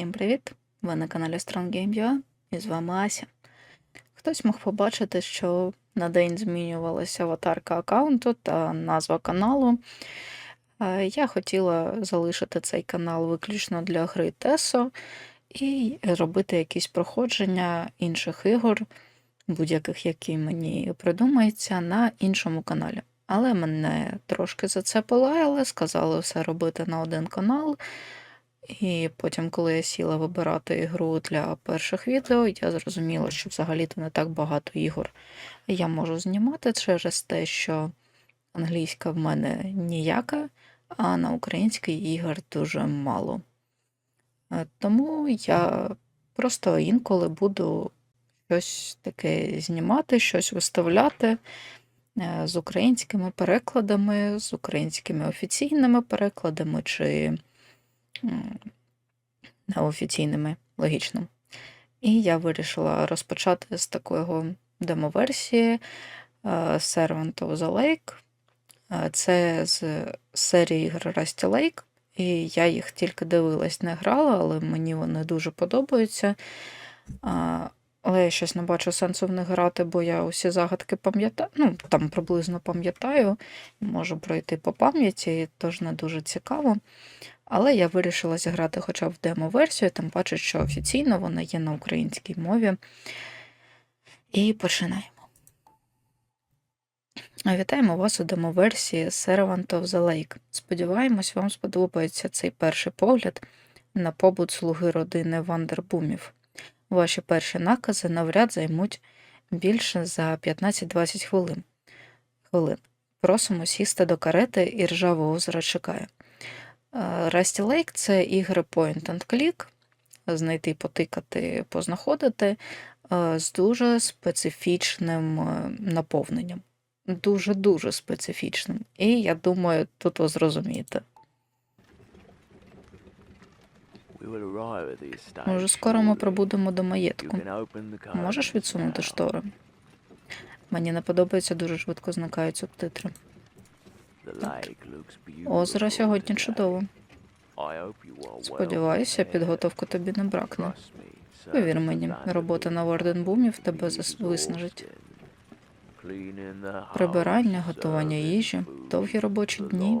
Всім привіт! Ви на каналі Strong Game.ua і з вами Ася. Хтось мог побачити, що на день змінювалася аватарка аккаунту та назва каналу. Е, Я хотіла залишити цей канал виключно для гри Тесо і робити якісь проходження інших ігор, будь-яких, які мені придумаються, на іншому каналі. Але мене трошки за це полаяли, сказали все робити на один канал. І потім, коли я сіла вибирати ігру для перших відео, я зрозуміла, що взагалі-то не так багато ігор я можу знімати через те, що англійська в мене ніяка, а на українській ігор дуже мало. Е, Тому я просто інколи буду щось таке знімати, щось виставляти е, з українськими перекладами, з українськими офіційними перекладами чи м, неофіційними, логічно. І я вирішила розпочати з такого демоверсії е, Servant of the Lake. Е, Це з серії ігор Rusty Lake. І я їх тільки дивилась, не грала, але мені вони дуже подобаються. Але я щось не бачу сенсу в них грати, бо я усі загадки пам'ятаю, ну, там приблизно пам'ятаю, можу пройти по пам'яті, тож не дуже цікаво. Але я вирішила зіграти хоча б в демо-версію, тим паче, що офіційно вона є на українській мові. І починаємо. Вітаємо вас у демо-версії Servant of the Lake. Сподіваємось, вам сподобається цей перший погляд на побут слуги родини Вандербумів. Ваші перші накази навряд займуть більше за 15-20 хвилин. хвилин. Просимо сісти до карети і ржаве озеро чекає. Rusty Lake – це ігри point and click, знайти, потикати, познаходити е, з дуже специфічним е, наповненням. Дуже-дуже специфічним. І я думаю, тут ви зрозумієте. Може, скоро ми прибудемо до маєтку. Можеш відсунути штори? Мені не подобається, дуже швидко зникають субтитри. Озеро сьогодні чудово. Сподіваюся, підготовки тобі не бракне. Повір мені, робота на Варденбумів тебе виснажить. Прибирання, готування їжі, довгі робочі дні.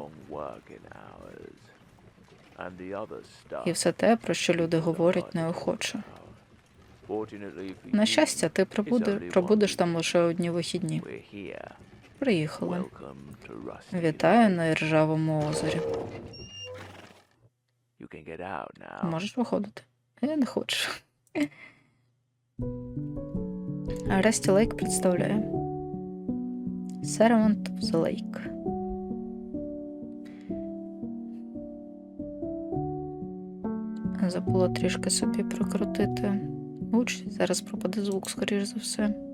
І все те, про що люди говорять неохоче. На щастя, ти пробуде, пробудеш там лише одні вихідні. Приїхали. Вітаю на Іржавому озері. Можеш виходити? Я не хочу. Ресті Лейк представляє Servant of the Lake. Забула трішки собі прокрутити гуч. Зараз пропаде звук, скоріш за все.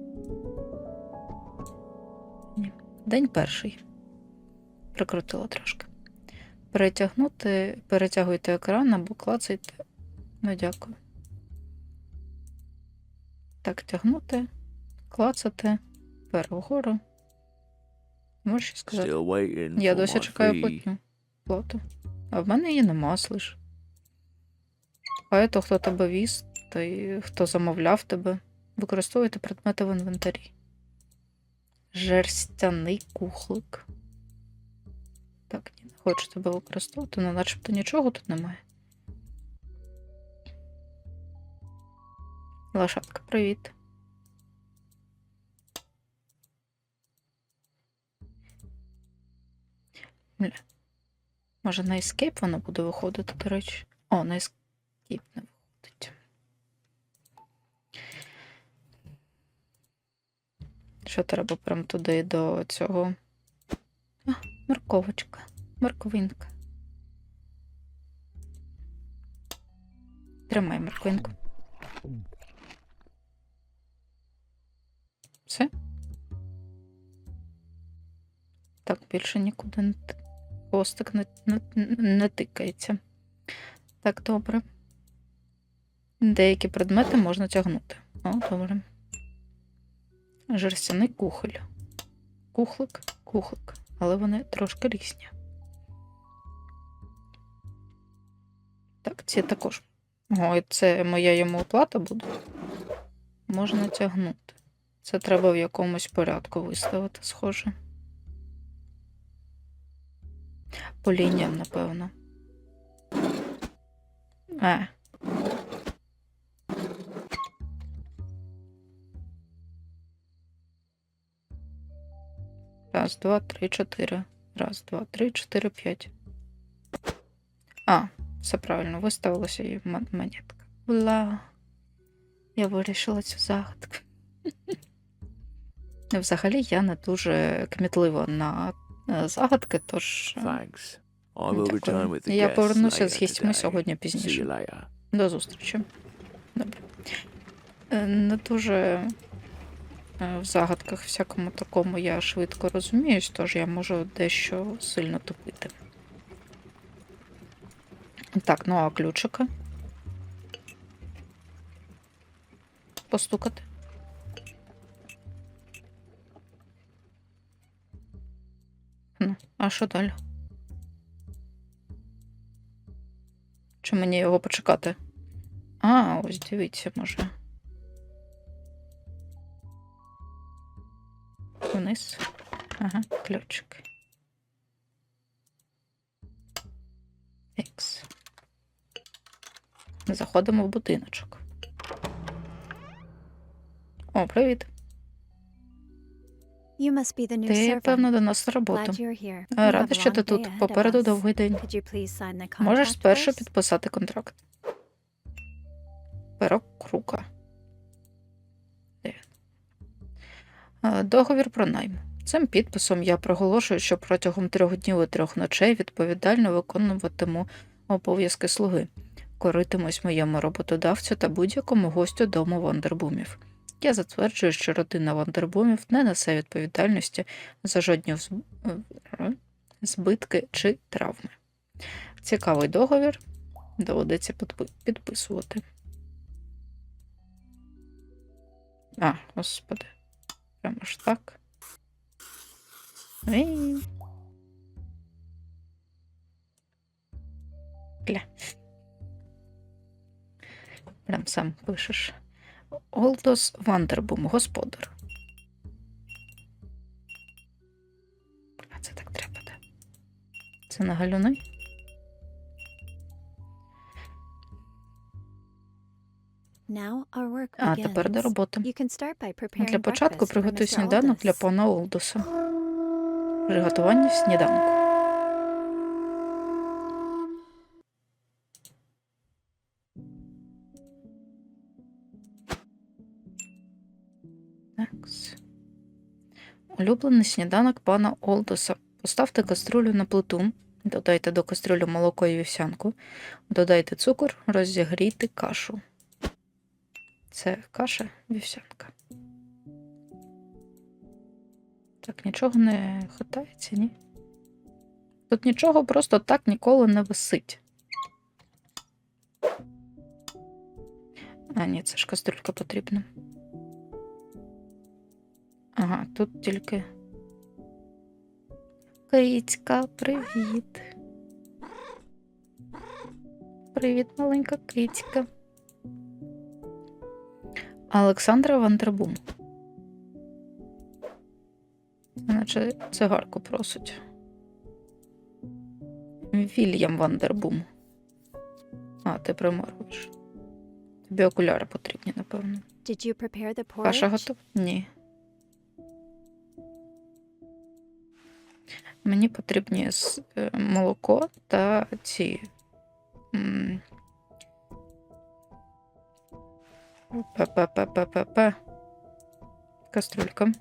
День перший. Прикрутила трошки. Перетягнути, перетягуйте екран або клацайте. Ну, дякую. Так, тягнути, клацати, вгору. Можеш щось сказати? Я досі чекаю платню. Плату. А в мене її нема, слиш. А то, хто тебе віз, той хто замовляв тебе, використовуйте предмети в інвентарі. Жерстяний кухлик. Так, ні, не хочу тебе використовувати, ну начебто нічого тут немає. Лошадка, привіт. Бля. Може на Escape воно буде виходити, до речі. О, на Escape не виходить. Що треба прям туди до цього? А, морковочка, морковинка. Тримай морковинку. Все? Так, більше нікуди не хвостик не, не, не тикається. Так, добре. Деякі предмети можна тягнути. О, добре. Жерстяний кухоль. Кухлик, кухлик. Але вони трошки різні. Так, ці також Ой, це моя йому оплата буде. Можна тягнути. Це треба в якомусь порядку виставити, схоже. По лініям, напевно. Е. Раз, два, три, чотири. Раз, два, три, чотири, п'ять. А, все правильно, виставилася і м- монетка. Була. Я вирішила цю загадку. Взагалі я не дуже кмітлива на е, загадки, тож е, дякую. Я повернуся з гістьми сьогодні пізніше. До зустрічі. Добре. Е, Не дуже в загадках всякому такому я швидко розуміюсь, тож я можу дещо сильно тупити. Так, ну а ключика? Постукати. Ну, а що далі? Чи мені його почекати? А, ось дивіться, може. Вниз. Ага, ключик. Ікс. Заходимо в будиночок. О, привіт. Ти, певно, до нас на роботу. Е, Рада, що ти тут. Попереду довгий день. Можеш спершу підписати контракт. Перок крука. Договір про найм. Цим підписом я проголошую, що протягом трьох днів і трьох ночей відповідально виконуватиму обов'язки слуги, коритимусь моєму роботодавцю та будь-якому гостю дому Вандербумів. Я затверджую, що родина Вандербумів не несе відповідальності за жодні е, збитки чи травми. Цікавий договір. Доведеться підписувати. А, господи. Прямо ж так. Ей. Гля. Прям сам пишеш. Олдос Вандербум, господар. А це так треба, так? Це на галюни? А, тепер до роботи. Preparing Для початку приготуй сніданок для пана Олдоса. Приготування сніданку. Улюблений сніданок пана Олдоса. Поставте каструлю на плиту, додайте до каструлі молоко і вівсянку, додайте цукор, розігрійте кашу. Це каша вівсянка. Так, нічого не хитається, ні? Тут нічого просто так ніколи не висить. А, ні, це ж кастрюлька потрібна. Ага, тут тільки. Кицька, привіт. Привіт, маленька кицька. Олександра Вандербум. Наче цигарку просить. Вільям Вандербум. А, ти примаруєш. Тобі окуляри потрібні, напевно. Did you prepare the Каша готова? Ні. Мені потрібні е, молоко та ці. П-п-п-п-п-п. Кастрюлька.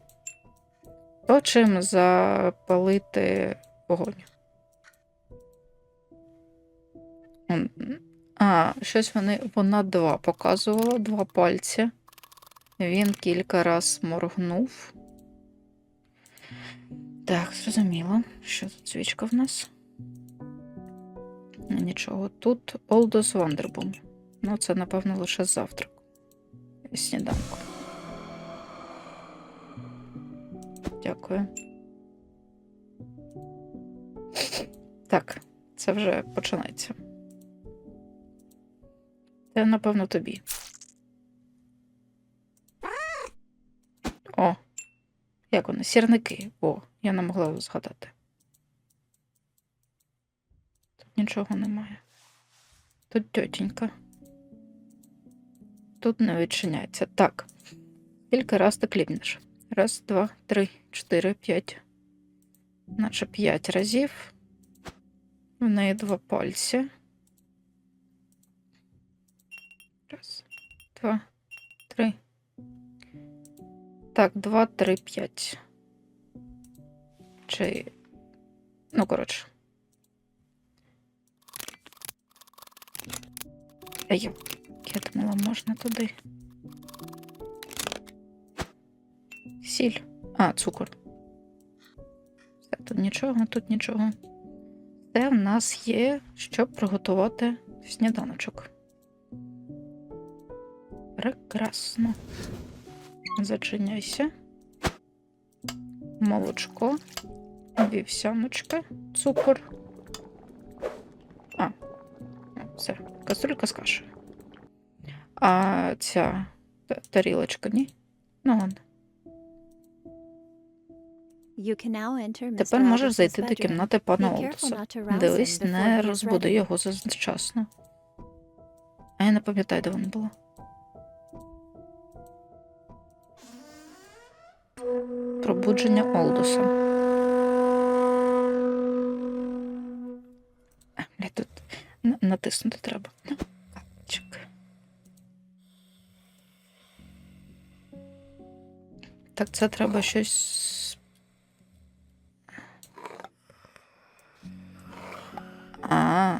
То чим запалити вогонь. А, щось вони, вона два показувала, два пальці. Він кілька раз моргнув. Так, зрозуміло. Що тут свічка в нас? Нічого. Тут Олдос Вандербум. Ну, це, напевно, лише завтрак. Сніданку. Дякую. Так, це вже починається. Це, напевно, тобі. О, як вони? Сірники. О, я не могла згадати. Тут нічого немає. Тут тьотінька. Тут не відчиняється. Так. Скільки раз ти кліпнеш? Раз, два, три, чотири, п'ять. Наче п'ять разів. В неї два пальці. Раз, два, три. Так, два, три, п'ять. Чи. Ну, коротше. А я, думала, можна туди. Сіль. А, цукор. Все, тут нічого, тут нічого. Це в нас є, щоб приготувати сніданочок. Прекрасно. Зачиняйся. Молочко. Вівсяночка. Цукор. А, все. Кастрюлька з кашею. А ця тарілочка, ні? Ну, Mr. Тепер можеш зайти до кімнати пана rouse Дивись, не розбуди його завчасно. А я не пам'ятаю, де вона була. Пробудження Олдоса. А, тут натиснути треба. Так, це треба щось. А.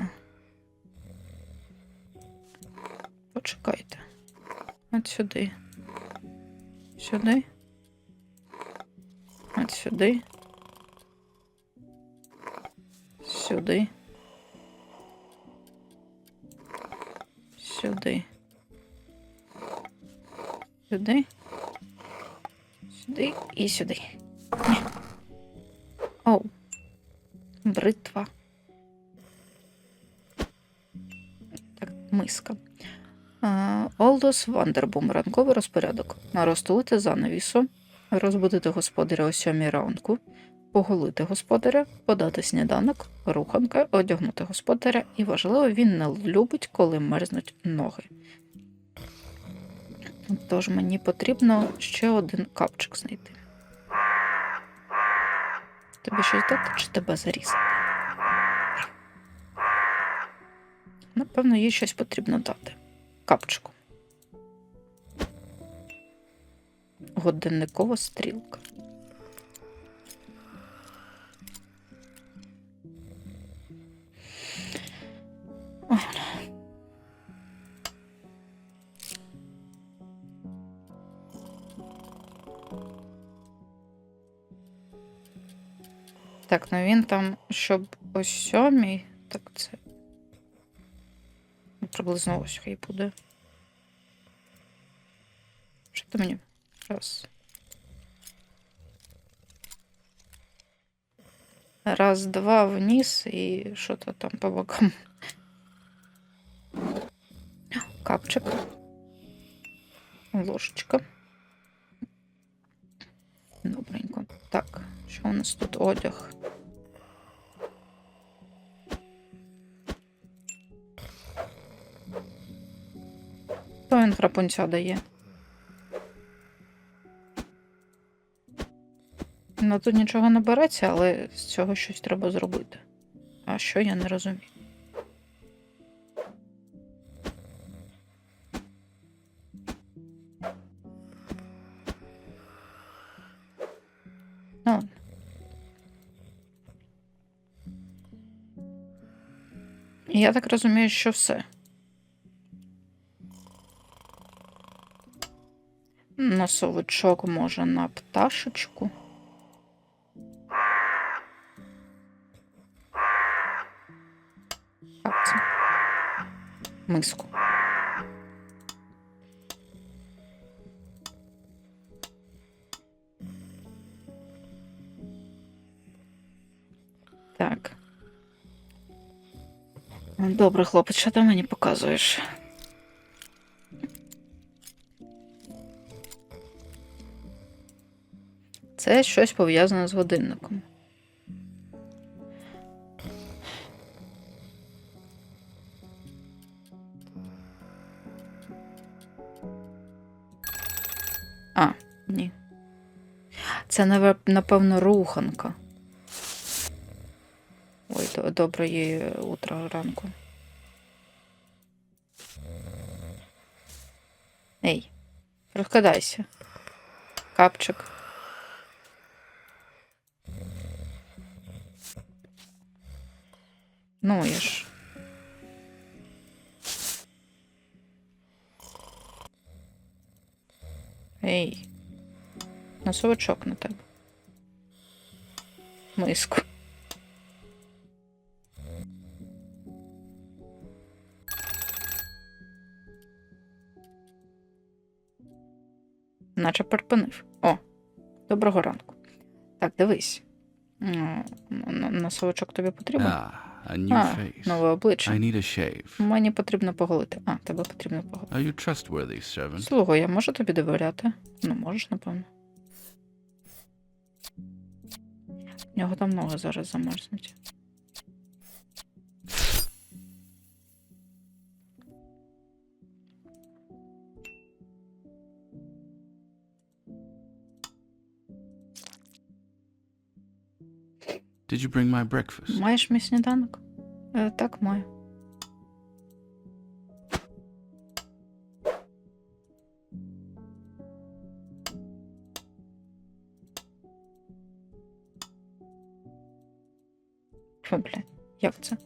Почекайте. От сюди. Сюди. От сюди. Сюди. Сюди. Сюди. Сюди і сюди. Оу. Бритва. Так, миска. Олдос Вандербум. Ранковий розпорядок. Розтулити занавісу, розбудити господаря о сьомій ранку, поголити господаря, подати сніданок, руханка, одягнути господаря, і важливо, він не любить, коли мерзнуть ноги. Тож мені потрібно ще один капчик знайти. Тобі щось дати чи тебе зарізати? Напевно, їй щось потрібно дати. Капчику. Годинникова стрілка. Так, ну він там, щоб о сьомій, так це. ну, Приблизно ось хай буде. Що ти мені? Раз. Раз, два вниз і що то там по бокам. Капчик. Ложечка. Добренько. Так, що у нас тут одяг? То він храпунця дає. Ну тут нічого не береться, але з цього щось треба зробити. А що я не розумію. Я так розумію, що все. Носовичок може на пташечку. Так, це? Миску. Добре, хлопець, що ти мені показуєш? Це щось пов'язане з годинником. А, ні. Це, напевно, руханка. Ой, добре її утро ранку. Ей, розкладайся. Капчик. Ну, я ж. Ей. Носовичок на тебе. Миску. Наче припинив. О, доброго ранку. Так, дивись. Носовичок тобі потрібен? Ah, a new А, face. нове обличчя. I need a shave. Мені потрібно поголити. А, тебе потрібно поголити. Are you trustworthy, servant? Слухай, я можу тобі довіряти? Ну, можеш, напевно. В нього там ноги зараз замерзнуть. Did you bring my breakfast? Маєш мій сніданок? Е, так, маю. Фу, блядь, як це?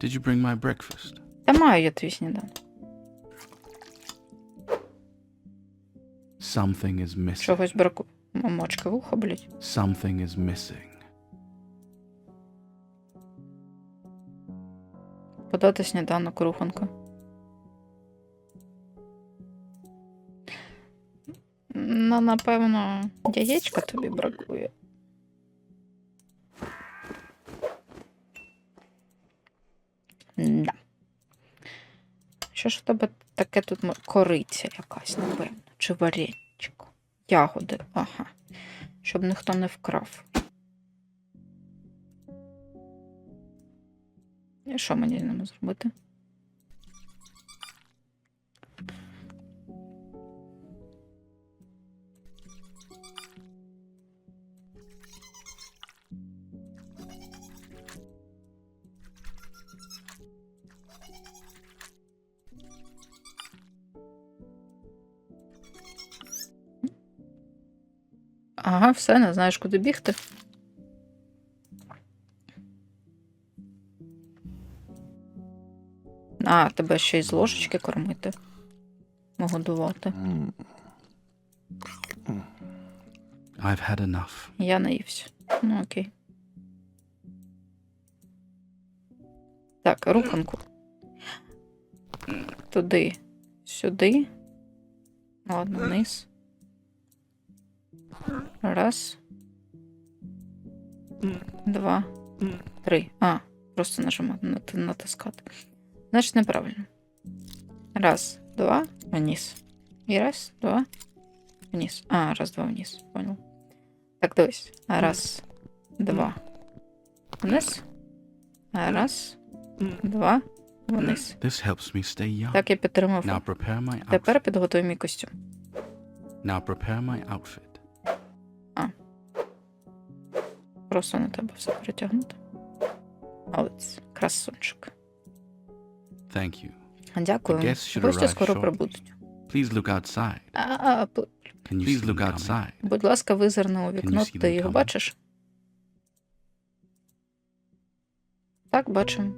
Did you bring my breakfast? Та маю я твій сніданок. Something is missing. Чогось бракує. М- Мочки вуха, блядь. Something is missing. Подати сніданок руханка. Ну, напевно, яєчка тобі бракує. Да. Що ж у тебе таке тут кориця якась, напевно, чи вареничко? Ягоди, ага. Щоб ніхто не вкрав. І що мені з ними зробити? Ага, все, не знаєш, куди бігти. А, тебе ще й з ложечки кормити. Годувати. I've had enough. Я наївся. Ну, окей. Так, руханку. Туди, сюди. Ладно, вниз. Раз. Два. Три. А, просто нажимати, натискати. Значить, неправильно. Раз, два, вниз. І раз, два, вниз. А, раз, два, вниз. Понял. Так, дивись. Раз, два. Вниз. Раз, два, вниз. This helps me stay young. Так, я підтримав. Now prepare my outfit. Тепер підготуй мій костюм. Now prepare my outfit. Просто на тебе все перетягнути. Молодець, красунчик. Thank you. Дякую. Гості скоро прибудуть. Please look outside. А, а, Can you Please look outside. будь ласка, визирни у вікно, ти coming? бачиш? Так, бачимо.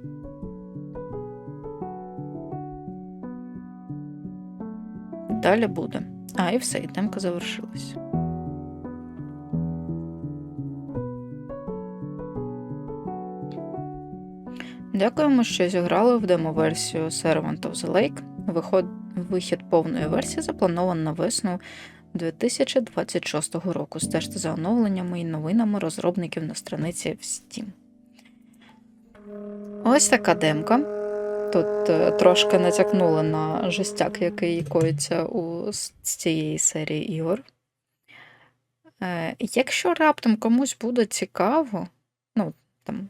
Далі буде. А, і все, і темка завершилась. Дякуємо, що зіграли в демо-версію Servant of the Lake. Виход... Вихід повної версії заплановано на весну 2026 року. Стежте за оновленнями і новинами розробників на страниці в Steam. Ось така демка. Тут е, трошки натякнули на жестяк, який коїться у цієї серії ігор. Е, якщо раптом комусь буде цікаво, ну, там,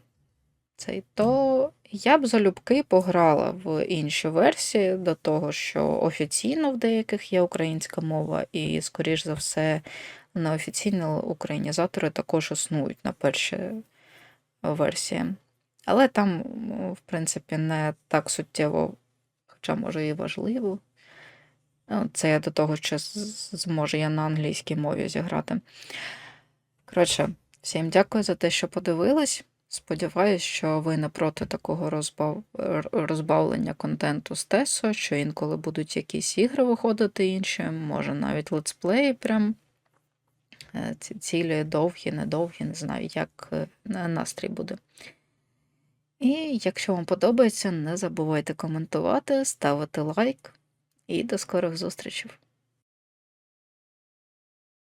цей, то я б залюбки пограла в інші версії до того, що офіційно в деяких є українська мова, і, скоріш за все, неофіційні українізатори також існують на перші версії. Але там, в принципі, не так суттєво, хоча може і важливо. Ну, Це я до того, що зможу я на англійській мові зіграти. Коротше, всім дякую за те, що подивились. Сподіваюсь, що ви не проти такого розбав... розбавлення контенту з Тесо, що інколи будуть якісь ігри виходити інші, може навіть летсплеї прям е, ці- цілі, довгі, недовгі, не знаю, як е, настрій буде. І якщо вам подобається, не забувайте коментувати, ставити лайк і до скорих зустрічей.